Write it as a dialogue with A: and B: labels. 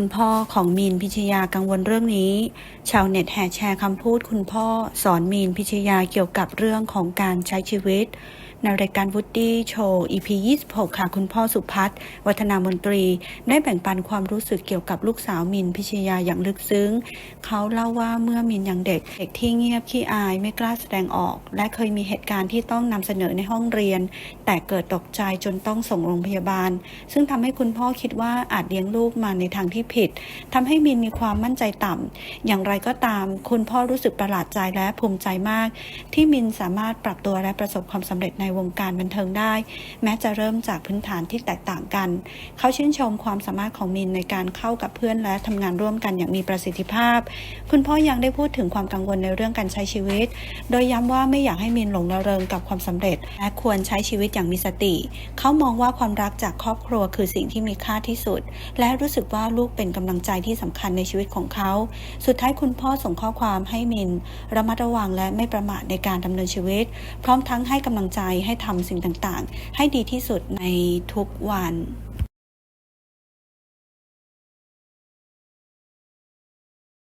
A: คุณพ่อของมีนพิชยากังวลเรื่องนี้ ชาวเน็ตแห่แชร์คำพูดคุณพ่อสอนมีนพิชยาเกี่ยวกับเรื่องของการใช้ชีวิตในรายการวูดดี้โชว์ EP 26 ค่ะ คุณพ่อสุพัฒน์วัฒนามนตรี ได้แบ่งปันความรู้สึกเกี่ยวกับลูกสาวมินพิชยาอย่างลึกซึ้ง เขาเล่าว่าเมื่อมินยังเด็ก เด็กที่เงียบขี้อายไม่กล้าแสดงออก และเคยมีเหตุการณ์ที่ต้องนำเสนอในห้องเรียน แต่เกิดตกใจจนต้องส่งโรงพยาบาล ซึ่งทำให้คุณพ่อคิดว่าอาจเลี้ยงลูกมาในทางที่ผิดทำให้มินมีความมั่นใจต่ำอย่างไรก็ตาม คุณพ่อรู้สึกประหลาดใจและภูมิใจมาก ที่มินสามารถปรับตัวและประสบความสำเร็จในวงการบันเทิงได้ แม้จะเริ่มจากพื้นฐานที่แตกต่างกัน เขาชื่นชมความสามารถของมินในการเข้ากับเพื่อนและทำงานร่วมกันอย่างมีประสิทธิภาพ คุณพ่อยังได้พูดถึงความกังวลในเรื่องการใช้ชีวิต โดยย้ำว่าไม่อยากให้มินหลงระเริงกับความสำเร็จ และควรใช้ชีวิตอย่างมีสติ เขามองว่าความรักจากครอบครัวคือสิ่งที่มีค่าที่สุด และรู้สึกว่าลูกเป็นกำลังใจที่สำคัญในชีวิตของเขา สุดท้ายคุณพ่อส่งข้อความให้มิน ระมัดระวังและไม่ประมาทในการดำเนินชีวิต พร้อมทั้งให้กำลังใจให้ทำสิ่งต่างๆ ให้ดีที่สุดในทุกวัน